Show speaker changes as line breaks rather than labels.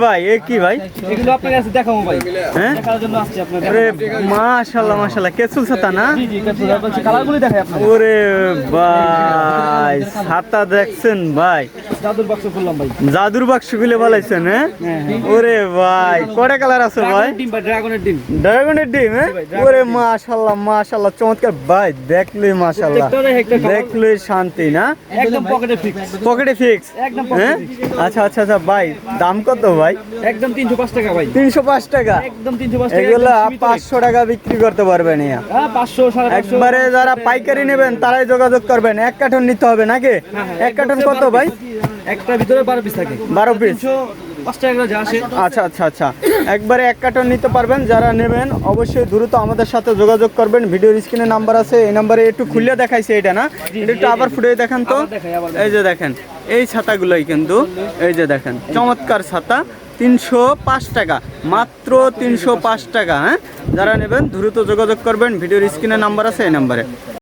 ভাই এ কি ভাই?
এগুলো আপনার কাছে দেখাবো ভাই।
হ্যাঁ?
দেখার জন্য আসছি আপনার
আরে মাশাল্লাহ মাশাল্লাহ কেসুল ছাতা না?
জি জি কালারগুলি দেখাই আপনার
ওরে ভাই ছাতা দেখছেন ভাই।
জাদুর বাক্স খুললাম ভাই।
জাদুর বাক্সগুলো বলাইছেন হ্যাঁ? ওরে ভাই কটা কালার আছে ভাই?
ডিম ভাই ড্রাগনের ডিম।
ড্রাগনের ডিম হ্যাঁ? ওরে মাশাল্লাহ মাশাল্লাহ চমৎকার। ভাই দেখলে
colour-
দেখলে শান্তি না?
একদম পকেটে ফিক্স
পকেটে ফিক্স
একদম
হ্যাঁ? আচ্ছা আচ্ছা আচ্ছা ভাই দাম কত ভাই?
একদম তিনশো পাঁচ টাকা ভাই।
তিনশো পাঁচ টাকা?
একদম তিনশো পাঁচ টাকা
এগুলা
একদম
পাঁচশো টাকা বিক্রি করতে পারবেন ইয়া।
হ্যাঁ
একবারে যারা পাইকারি নেবেন তারাই যোগাযোগ করবেন। এক কার্টন নিতে হবে নাকি? এক কার্টন কত ভাই?
একটা ভিতরে বারো পিস থাকে।
বারো পিস
তিনশো পাঁচ টাকা করে যা আসে।
আচ্ছা আচ্ছা আচ্ছা। একবারে এক কার্টন নিতে পারবেন যারা নেবেন অবশ্যই দ্রুত আমাদের সাথে যোগাযোগ করবেন। ভিডিওর স্ক্রিনে নাম্বার আছে এই নাম্বারে একটু খুলে দেখাইছে এটা না? একটু আবার ফুটে দেখেন তো। এই যে দেখেন এই ছাতাগুলোই কিন্তু এই যে দেখেন চমৎকার ছাতা তিনশো পাঁচ টাকা মাত্র তিনশো পাঁচ টাকা হ্যাঁ? যারা নেবেন দ্রুত যোগাযোগ করবেন ভিডিওর স্ক্রিনে নাম্বার আছে এই নাম্বারে